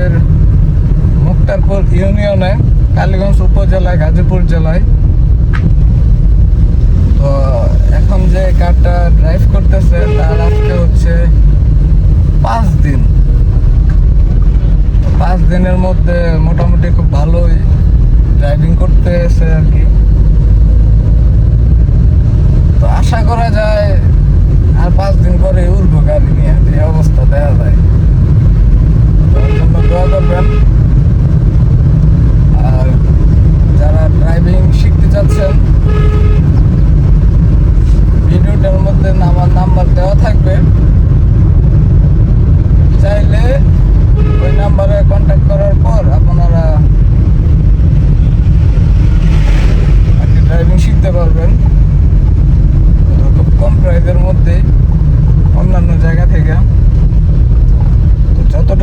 আমাদের মুক্তারপুর ইউনিয়নে কালীগঞ্জ উপজেলায়, গাজীপুর জেলায়। তো এখন যে কারটা ড্রাইভ করতেছে, তার আজকে হচ্ছে পাঁচ দিন। পাঁচ দিনের মধ্যে মোটামুটি খুব ভালোই ড্রাইভিং করতেছে আর কি।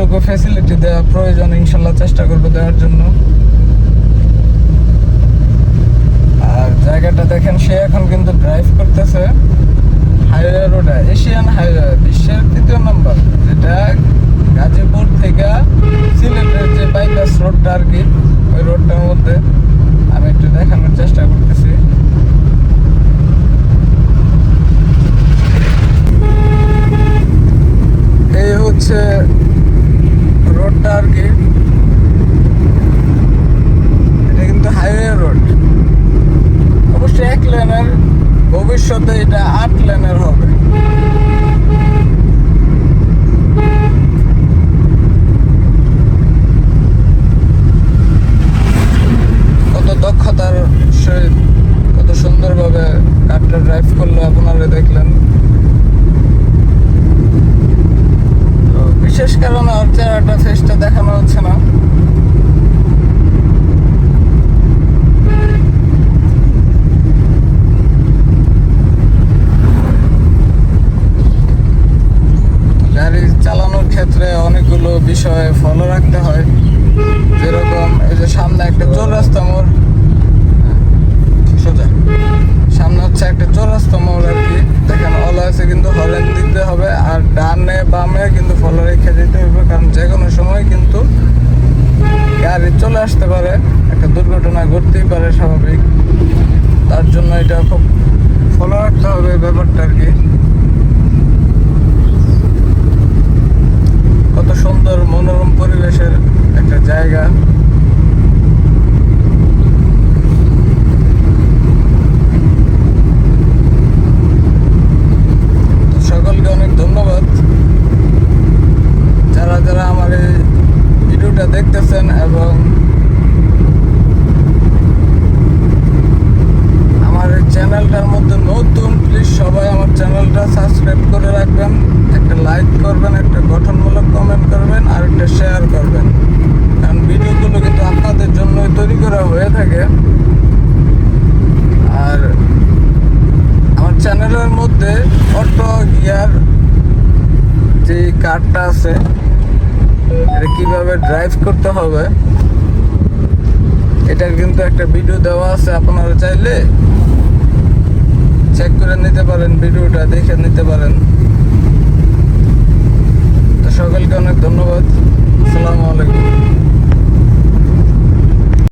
যতটুকু ফ্যাসিলিটি দেওয়া প্রয়োজন, ইনশাল্লাহ চেষ্টা করব দেওয়ার জন্য। আর জায়গাটা দেখেন, সে এখন কিন্তু ড্রাইভ করতেছে হাইওয়ে রোডে এশিয়ান হাইওয়ে বিশ্বের তৃতীয় নম্বর যেটা গাজীপুর থেকে সিলেটের যে বাইপাস রোডটা আর কি, ওই রোডটার মধ্যে। আমি একটু দেখানোর চেষ্টা করতেছি। এই হচ্ছে রোডটা আর কি। এটা কিন্তু হাইওয়ে রোড অবশ্যই এক লেনের ভবিষ্যতে এটা আট লেনের দেখানো হচ্ছে না। গাড়ি চালানোর ক্ষেত্রে অনেকগুলো বিষয় ফলো রাখতে হয়। যেরকম এই যে সামনে একটা চৌরাস্তা মোড় সোজা সামনে হচ্ছে একটা চৌরাস্তা মোড় আর কি দেখেন অলা আছে কিন্তু হরেন দিতে হবে আর ডানে বামে কিন্তু ফলো রেখে যেতে হবে কারণ যে কোনো সময় কিন্তু গাড়ি চলে আসতে পারে, একটা দুর্ঘটনা ঘটতেই পারে স্বাভাবিক। তার জন্য এটা খুব ফলো রাখতে হবে ব্যাপারটা আর কি। একটা শেয়ার করবেন। কারণ ভিডিওগুলো কিন্তু আপনাদের জন্যই তৈরি করা হয়ে থাকে। আর আমার চ্যানেলের মধ্যে অটো গিয়ার যে কারটা আছে, এটা কীভাবে ড্রাইভ করতে হবে, এটার কিন্তু একটা ভিডিও দেওয়া আছে, আপনারা চাইলে চেক করে নিতে পারেন ভিডিওটা দেখে নিতে পারেন।